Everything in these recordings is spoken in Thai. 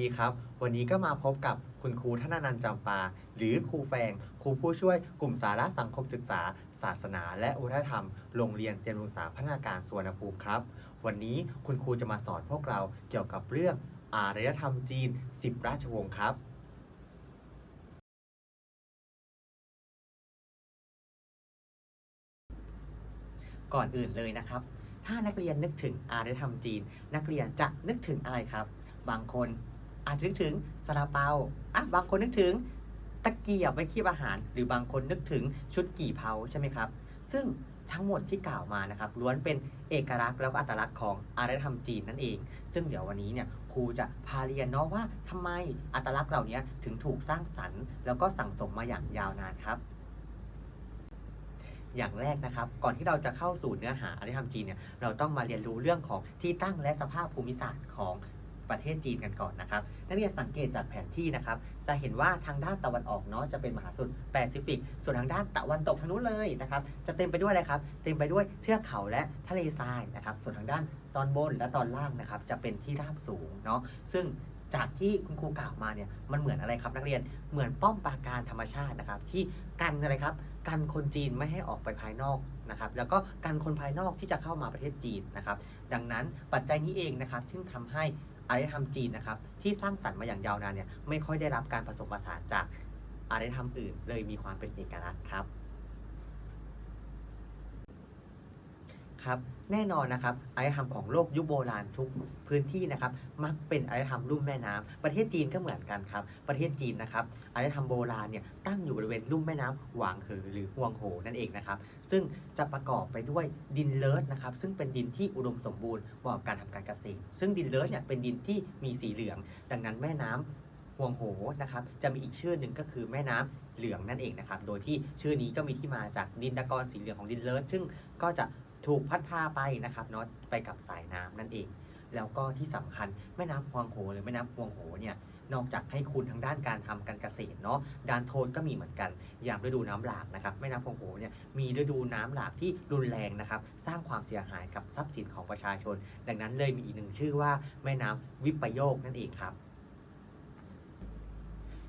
ดีครับ วันนี้ก็มาพบกับคุณครูธนานันจำปา หรือครูแฟง ครูผู้ช่วยกลุ่มสาระสังคมศึกษา ศาสนา และวัฒนธรรม โรงเรียนเตรียมศึกษาพัฒนาการสวนภูมิครับ วันนี้คุณครูจะมาสอนพวกเราเกี่ยวกับเรื่องอารยธรรมจีน 10 ราชวงศ์ครับก่อนอื่นเลยนะครับ ถ้านักเรียนนึกถึงอารยธรรมจีน นักเรียนจะนึกถึงอะไรครับ บางคน อาจจะนึกถึงซาลาเปาอะบางคนนึกถึงตะเกียบไว้คีบอาหาร หรือบางคนนึกถึงชุดกี่เผาใช่ไหมครับ ซึ่งทั้งหมดที่กล่าวมานะครับล้วนเป็นเอกลักษณ์แล้วก็อัตลักษณ์ของอารยธรรมจีนนั่นเอง ซึ่งเดี๋ยววันนี้เนี่ยครูจะพาเรียนเนาะว่าทำไมอัตลักษณ์เหล่านี้ถึงถูกสร้างสรรค์ แล้วก็สั่งสมมาอย่างยาวนานครับ อย่างแรกนะครับ ก่อนที่เราจะเข้าสู่เนื้อหาอารยธรรมจีนเนี่ยเราต้องมาเรียนรู้เรื่องของที่ตั้งและสภาพภูมิศาสตร์ของ ประเทศจีนกันก่อนนะครับนักเรียนสังเกตจากแผนที่นะครับ จะเห็นว่าทางด้านตะวันออกเนาะจะเป็นมหาสมุทรแปซิฟิก ส่วนทางด้านตะวันตกทางนู้นเลยนะครับ จะเต็มไปด้วยอะไรครับ เต็มไปด้วยเทือกเขาและทะเลทรายนะครับ ส่วนทางด้านตอนบนและตอนล่างนะครับ จะเป็นที่ราบสูงเนาะ ซึ่งจากที่คุณครูกล่าวมาเนี่ยมันเหมือนอะไรครับนักเรียนเหมือนป้อมปราการธรรมชาตินะครับ ที่กันอะไรครับกันคนจีนไม่ให้ออกไปภายนอกนะครับ แล้วก็กันคนภายนอกที่จะเข้ามาประเทศจีนนะครับ ดังนั้นปัจจัยนี้เองนะครับที่ทำให้ อารยธรรมจีนนะครับที่สร้างสรรค์มาอย่างยาวนานเนี่ยไม่ค่อยได้รับการผสมผสานจากอารยธรรมอื่น เลยมีความเป็นเอกลักษณ์ครับ ครับแน่นอนนะครับอารยธรรมของโลกยุคโบราณทุกพื้นที่นะครับมักเป็นอารยธรรมลุ่มแม่น้ำประเทศจีนก็เหมือนกันครับ ประเทศจีนนะครับอารยธรรมโบราณเนี่ยตั้งอยู่บริเวณลุ่มแม่น้ำหวางเหอหรือฮวงโหนั่นเองนะครับซึ่งจะประกอบไปด้วยดินเลิศนะครับซึ่งเป็นดินที่อุดมสมบูรณ์เหมาะกับการทำการเกษตร ซึ่งดินเลิศเนี่ยเป็นดินที่มีสีเหลือง ดังนั้นแม่น้ำห่วงโหนะครับจะมีอีกชื่อหนึ่งก็คือแม่น้ำเหลืองนั่นเองนะครับ โดยที่ชื่อนี้ก็มีที่มาจากดินดากรสีเหลืองของดินเลิศซึ่งก็จะ ถูกพัดพาไปนะครับเนาะไปกับสายน้ำนั่นเอง แล้วก็ที่สำคัญแม่น้ำฮวงโหหรือแม่น้ำฮวงโหเนี่ยนอกจากให้คุณทางด้านการทำการเกษตรเนาะด้านโทษก็มีเหมือนกัน อย่างฤดูน้ำหลากนะครับแม่น้ำฮวงโหเนี่ยมีฤดูน้ำหลากที่รุนแรงนะครับ สร้างความเสียหายกับทรัพย์สินของประชาชน ดังนั้นเลยมีอีกหนึ่งชื่อว่าแม่น้ำวิปโยคนั่นเองครับ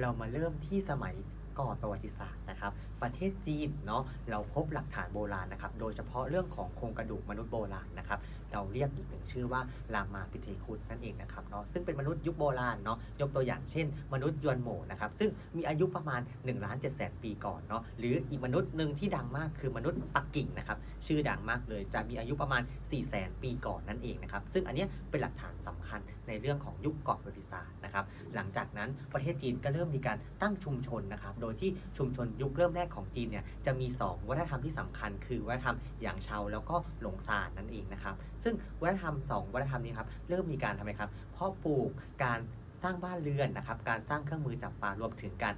เรามาเริ่มที่สมัย ก่อนประวัติศาสตร์นะครับ ประเทศจีนเนาะเราพบหลักฐานโบราณนะครับโดยเฉพาะเรื่องของโครงกระดูกมนุษย์โบราณนะครับเราเรียกอีกหนึ่งชื่อว่ารามาพิเทคุตนั่นเองนะครับเนาะซึ่งเป็นมนุษย์ยุคโบราณเนาะยกตัวอย่างเช่น มนุษย์ยวนโหมนะครับซึ่งมีอายุประมาณ1ล้าน7แสนปีก่อนเนาะหรืออีกมนุษย์หนึ่งที่ดังมากคือมนุษย์ปักกิ่งนะครับชื่อดังมากเลยจะมีอายุประมาณ4 0 0แสนปีก่อนนั่นเองนะครับซึ่งอันนี้เป็นหลักฐานสำคัญในเรื่องของยุคก่อนประวัติศาสตร์นะครับหลังจากนั้นประเทศจีนก็เริ่มมีการตั้งชุมชนนะครับโดยที่ชุมชนยุคเริ่มแรกของจีนเนี่ยจะมี 2 วัฒนธรรมที่สำคัญ คือวัฒนธรรมหยางเชาแล้วก็หลงซานนั่นเองนะครับ ซึ่งวัฒนธรรม 2 วัฒนธรรมนี้ครับเริ่มมีการทำไมครับเพาะปลูกการสร้างบ้านเรือนนะครับ การสร้างเครื่องมือจับปลารวมถึงการ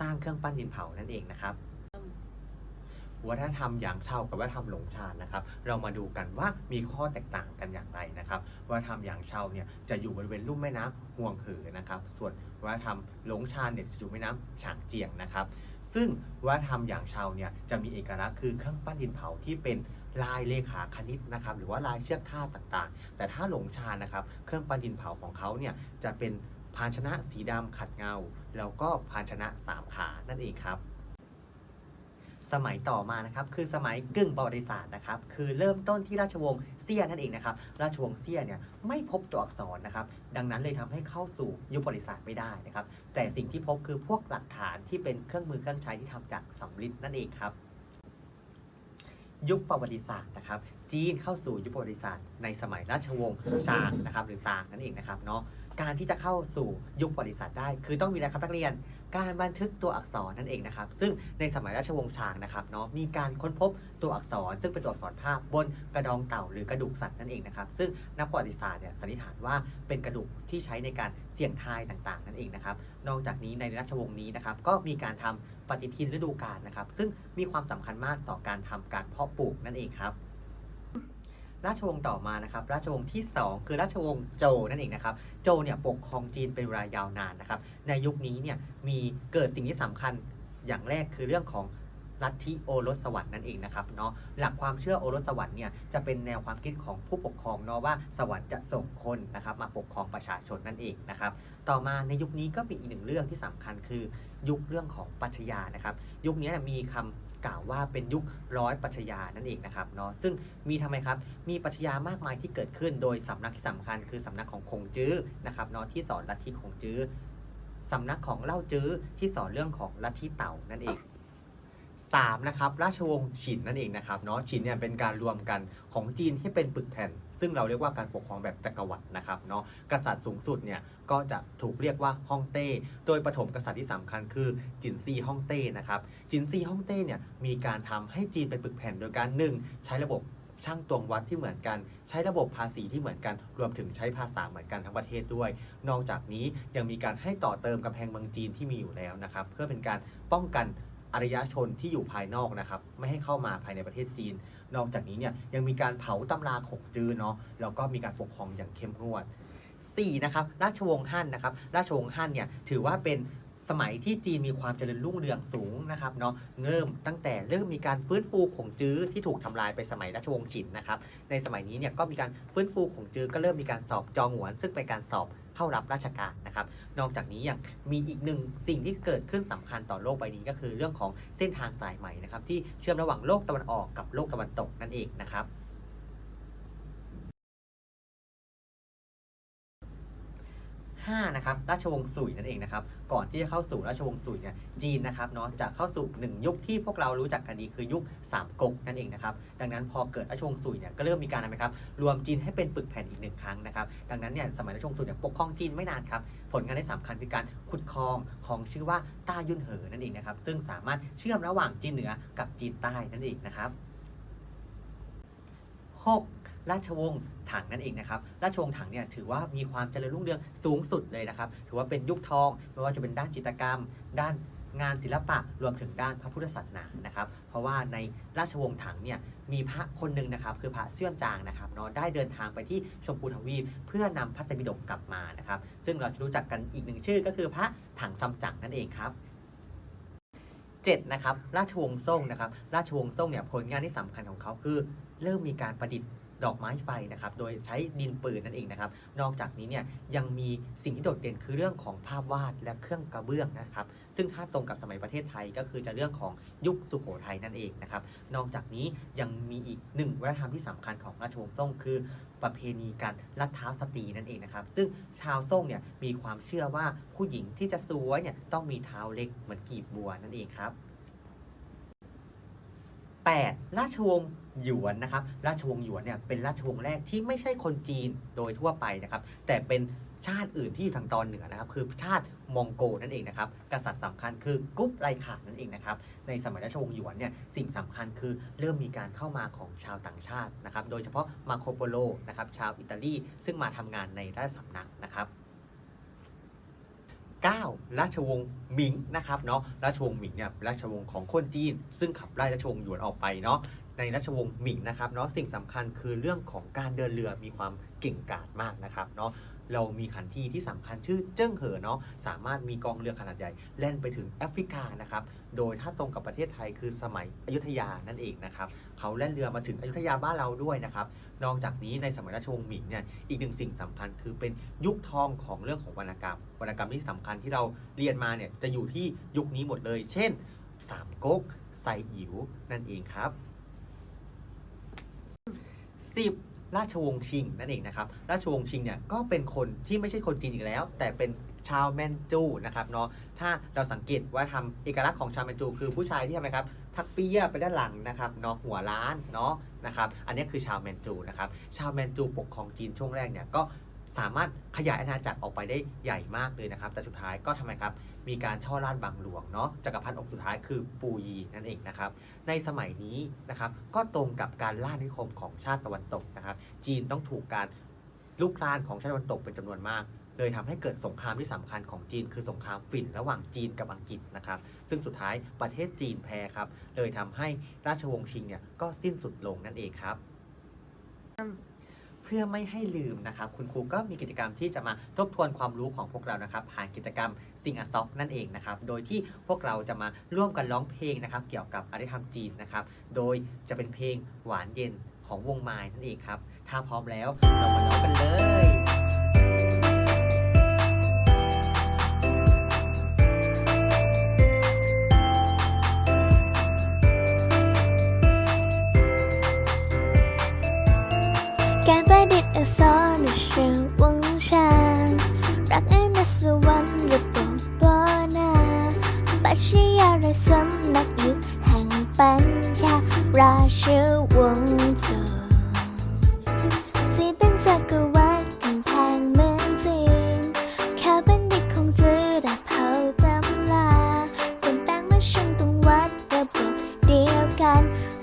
สร้างเครื่องปั้นดินเผานั่นเองนะครับ วัฒนธรรมหยางเชากับวัฒนธรรมหลงชานนะครับ เรามาดูกันว่ามีข้อแตกต่างกันอย่างไรนะครับวัฒนธรรมหยางเชาเนี่ยจะอยู่บริเวณลุ่มแม่น้ำห่วงเหอนะครับ ส่วนวัฒนธรรมหลงชานเนี่ยจะอยู่แม่น้ำฉางเจียงนะครับ ซึ่งวัฒนธรรมหยางเชาเนี่ยจะมีเอกลักษณ์คือเครื่องปั้นดินเผาที่เป็นลายเลขาคณิตนะครับ หรือว่าลายเชือกท่าต่างๆ แต่ถ้าหลงชานนะครับ เครื่องปั้นดินเผาของเขาเนี่ยจะเป็นภาชนะสีดำขัดเงา แล้วก็ภาชนะสามขานั่นเองครับ สมัยต่อมานะครับคือสมัยกึ่งประวัติศาสตร์นะครับคือเริ่มต้นที่ราชวงศ์เซี่ยนั่นเองนะครับราชวงศ์เซี่ยเนี่ยไม่พบตัวอักษรนะครับดังนั้นเลยทำให้เข้าสู่ยุคประวัติศาสตร์ไม่ได้นะครับแต่สิ่งที่พบคือพวกหลักฐานที่เป็นเครื่องมือเครื่องใช้ที่ทำจากสำริดนั่นเองครับยุคประวัติศาสตร์นะครับจีนเข้าสู่ยุคประวัติศาสตร์ในสมัยราชวงศ์ซางนะครับหรือซางนั่นเองนะครับเนาะ การที่จะเข้าสู่ยุคประวัติศาสตร์ได้ คือต้องมีอะไรครับนักเรียนการบันทึกตัวอักษรนั่นเองนะครับ ซึ่งในสมัยราชวงศ์ชางนะครับเนาะมีการค้นพบตัวอักษร ซึ่งเป็นตัวอักษรภาพบนกระดองเต่าหรือกระดูกสัตว์นั่นเองนะครับ ซึ่งนักประวัติศาสตร์เนี่ยสันนิษฐานว่าเป็นกระดูกที่ใช้ในการเสี่ยงทายต่างๆ นั่นเองนะครับ นอกจากนี้ในราชวงศ์นี้นะครับก็มีการทำปฏิทินฤดูกาลนะครับ ซึ่งมีความสำคัญมากต่อการทำการเพาะปลูกนั่นเองครับ ราชวงศ์ต่อมานะครับ ราชวงศ์ที่ 2 คือราชวงศ์โจวนั่นเองนะครับ โจวเนี่ยปกครองจีนเป็นเวลายาวนานนะครับ ในยุคนี้เนี่ยมีเกิดสิ่งที่สำคัญอย่างแรกคือเรื่องของ ลัทธิโอรสสวรรค์นั่นเองนะครับเนาะหลักความเชื่อโอรสสวรรค์เนี่ยจะเป็นแนวความคิดของผู้ปกครองเนาะว่าสวรรค์จะส่งคนนะครับมาปกครองประชาชนนั่นเองนะครับต่อมาในยุคนี้ก็มีอีกหนึ่งเรื่องที่สำคัญคือยุคเรื่องของปัชญานะครับยุคนี้มีคำกล่าวว่าเป็นยุคร้อยปัชญานั่นเองนะครับเนาะซึ่งมีทำไมครับมีปัชญามากมายที่เกิดขึ้นโดยสำนักที่สำคัญ คือสำนักของคงจื้อนะครับเนาะที่สอนลัทธิคงจื้อสำนักของเล่าจื้อที่สอนเรื่องของลัทธิเต่านั่นเอง 3นะครับราชวงศ์ฉินนั่นเองนะครับเนาะฉินเนี่ยเป็นการรวมกันของจีนที่เป็นปึกแผ่น ซึ่งเราเรียกว่าการปกครองแบบจักรวรรดินะครับเนาะกษัตริย์สูงสุดเนี่ยก็จะถูกเรียกว่าฮ่องเต้ โดยปฐมกษัตริย์ที่สำคัญคือจินซีฮ่องเต้นะครับจินซีฮ่องเต้เนี่ยมีการทำให้จีนเป็นปึกแผ่นโดยการหนึ่งใช้ระบบช่างตวงวัดที่เหมือนกัน ใช้ระบบภาษีที่เหมือนกัน รวมถึงใช้ภาษาเหมือนกันทั้งประเทศด้วย นอกจากนี้ยังมีการให้ต่อเติมกำแพงเมืองจีนที่มีอยู่แล้วนะครับ เพื่อเป็นการป้องกัน อารยชนที่อยู่ภายนอกนะครับไม่ให้เข้ามาภายในประเทศจีน นอกจากนี้เนี่ยยังมีการเผาตำราขงจื้อเนาะแล้วก็มีการปกครองอย่างเข้มงวด4นะครับราชวงศ์ฮั่นนะครับราชวงศ์ฮั่นเนี่ยถือว่าเป็น สมัยที่จีนมีความเจริญรุ่งเรืองสูงนะครับเนาะเริ่มตั้งแต่เริ่มมีการฟื้นฟูของจื้อที่ถูกทำลายไปสมัยราชวงศ์ฉินนะครับในสมัยนี้เนี่ยก็มีการฟื้นฟูของจื้อก็เริ่มมีการสอบจองหวน ซึ่งเป็นการสอบเข้ารับราชการนะครับ นอกจากนี้ยังมีอีกหนึ่งสิ่งที่เกิดขึ้นสำคัญต่อโลกใบนี้ก็คือเรื่องของเส้นทางสายใหม่นะครับที่เชื่อมระหว่างโลกตะวันออกกับโลกตะวันตกนั่นเองนะครับ 5นะครับราชวงศ์สุยนั่นเองนะครับก่อนที่จะเข้าสู่ราชวงศ์สุยเนี่ยจีนนะครับเนาะจะเข้าสู่หนึ่งยุคที่พวกเรารู้จักกันดีคือยุคสามก๊กนั่นเองนะครับดังนั้นพอเกิดราชวงศ์สุยเนี่ยก็เริ่มมีการอะไรครับรวมจีนให้เป็นปึกแผ่นอีกหนึ่งครั้งนะครับดังนั้นเนี่ยสมัยราชวงศ์สุยเนี่ยปกครองจีนไม่นานครับผลงานที่สำคัญคือการขุดครองของชื่อว่าต้ายุ่นเหอนั่นเองนะครับซึ่งสามารถเชื่อมระหว่างจีนเหนือกับจีนใต้นั่นเองนะครับ 6. ราชวงศ์ถังนั่นเองนะครับ ราชวงศ์ถังเนี่ยถือว่ามีความเจริญรุ่งเรืองสูงสุดเลยนะครับ ถือว่าเป็นยุคทองไม่ว่าจะเป็นด้านจิตรกรรม ด้านงานศิลปะรวมถึงด้านพระพุทธศาสนานะครับ เพราะว่าในราชวงศ์ถังเนี่ยมีพระคนหนึ่งนะครับ คือพระเสื่อนจางนะครับเนาะได้เดินทางไปที่ชมพูทวีป เพื่อนำพระตรปิฎกกลับมานะครับ ซึ่งเราจะรู้จักกันอีกหนึ่งชื่อก็คือพระถังซัมจั๋งนั่นเองครับ7นะครับราชวงศ์ซ่งนะครับราชวงศ์ซ่งเนี่ยผลงานที่สำคัญของเขาคือ เริ่มมีการประดิษฐ์ ดอกไม้ไฟนะครับโดยใช้ดินปืนนั่นเองนะครับนอกจากนี้เนี่ยยังมีสิ่งที่โดดเด่นคือเรื่องของภาพวาดและเครื่องกระเบื้องนะครับซึ่งถ้าตรงกับสมัยประเทศไทยก็คือจะเรื่องของยุคสุโขทัยนั่นเองนะครับนอกจากนี้ยังมีอีกหนึ่งวัฒนธรรมที่สำคัญของราชวงศ์ซ่งคือประเพณีการลัดเท้าสตรีนั่นเองนะครับซึ่งชาวซ่งเนี่ยมีความเชื่อว่าผู้หญิงที่จะสวยเนี่ยต้องมีเท้าเล็กเหมือนกีบบัวนั่นเองครับ 8. ราชวงศ์หยวนนะครับ ราชวงศ์หยวนเนี่ยเป็นราชวงศ์แรกที่ไม่ใช่คนจีนโดยทั่วไปนะครับ แต่เป็นชาติอื่นที่อยู่ทางตอนเหนือนะครับ คือชาติมองโกนั่นเองนะครับ กษัตริย์สำคัญคือกุ๊ปไรขานั่นเองนะครับ ในสมัยราชวงศ์หยวนเนี่ยสิ่งสำคัญคือเริ่มมีการเข้ามาของชาวต่างชาตินะครับ โดยเฉพาะมาโคโปโลนะครับชาวอิตาลีซึ่งมาทำงานในราชสำนักนะครับ 9. ราชวงศ์หมิงนะครับเนาะ ราชวงศ์หมิงเนี่ย ราชวงศ์ของคนจีน ซึ่งขับไล่ราชวงศ์หยวนออกไปเนาะ ในราชวงศ์หมิงนะครับเนาะสิ่งสำคัญคือเรื่องของการเดินเรือมีความเก่งกาจมากนะครับเนาะเรามีขันทีที่สำคัญชื่อเจิ้งเหอเนาะสามารถมีกองเรือขนาดใหญ่แล่นไปถึงแอฟริกานะครับโดยถ้าตรงกับประเทศไทยคือสมัยอยุธยานั่นเองนะครับเขาแล่นเรือมาถึงอยุธยาบ้านเราด้วยนะครับนอกจากนี้ในสมัยราชวงศ์หมิงเนี่ยอีกหนึ่งสิ่งสำคัญคือเป็นยุคทองของเรื่องของวรรณกรรม วรรณกรรมที่สำคัญที่เราเรียนมาเนี่ยจะอยู่ที่ยุคนี้หมดเลย เช่นสามก๊กไซอิ๋วนั่นเองครับ 10. ราชวงศ์ชิงนั่นเองนะครับ ราชวงศ์ชิงเนี่ยก็เป็นคนที่ไม่ใช่คนจีนอีกแล้ว แต่เป็นชาวแมนจูนะครับเนาะ ถ้าเราสังเกตว่าทำเอกลักษณ์ของชาวแมนจู คือผู้ชายที่ทำไมครับทักเปียไปด้านหลังนะครับเนาะหัวล้านเนาะนะครับ อันนี้คือชาวแมนจูนะครับ ชาวแมนจูปกครองจีนช่วงแรกเนี่ยก็ สามารถขยายอาณาจักรออกไปได้ใหญ่มากเลยนะครับ แต่สุดท้ายก็ทำไมครับ มีการช่อราดบางหลวงเนาะจักรพรรดิองค์สุดท้ายคือปูยีนั่นเองนะครับ ในสมัยนี้นะครับก็ตรงกับการล่านิคมของชาติตะวันตกนะครับ จีนต้องถูกการลุกลานของชาติตะวันตกเป็นจำนวนมาก เลยทำให้เกิดสงครามที่สำคัญของจีน คือสงครามฝิ่นระหว่างจีนกับอังกฤษนะครับ ซึ่งสุดท้ายประเทศจีนแพ้ครับ เลยทำให้ราชวงศ์ชิงเนี่ยก็สิ้นสุดลงนั่นเองครับ พื่อไม่ให้ลืมนะครับคุณครูก็มีกิจกรรมที่จะมาทบทวนความรู้ของพวกเรานะครับผ่านกิจกรรมซิงอ s ซ็อกนั่นเองนะครับโดยที่พวกเราจะมาร่วมกันร้องเพลงนะครับเกี่ยวกับอารยธรรมจีนนะครับโดยจะเป็นเพลงหวานเย็นของวงไม้นั่นเองครับถ้าพร้อมแล้วเรามาร้องกันเลย ราชวงศ์โจรที่เป็นจักรวรรดิกำแพงเมืองจีนข้าเป็นเด็กของจือดับเผาตำลาคนต่งมาชมตรงวัดระบบเดียวกัน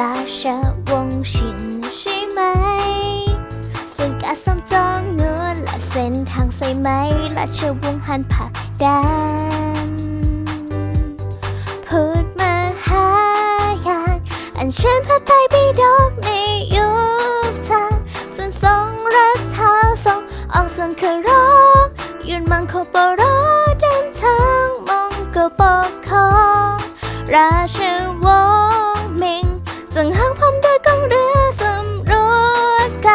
ราชวงศ์ชินใช่ไหม ส่วนการซ่อมจองเงินและเส้นทางใสายไหมราชวงศ์หันผักดันพูด นอันเชิญพระไตรปิฎกในยุคทางส่วนทรงรักเท้าทรงออกส่วนคารอกยืนมังโคปรอเดินทางมองก็ปกครองราชวงศ์มิงจึงหังพร้อมด้วยกองเรือสำรวจไกล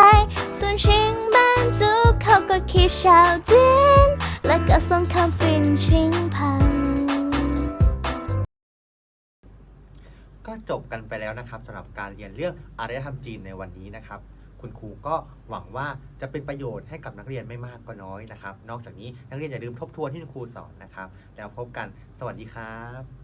ส่วนชิงบ้านจุกเขาก็ขี่ชาวจีนและก็ส่งคำฟินชิงพัง จบกันไปแล้วนะครับสำหรับการเรียนเรื่องอารยธรรมจีนในวันนี้นะครับ คุณครูก็หวังว่าจะเป็นประโยชน์ให้กับนักเรียนไม่มากก็น้อยนะครับ นอกจากนี้นักเรียนอย่าลืมทบทวนที่คุณครูสอนนะครับ แล้วพบกันสวัสดีครับ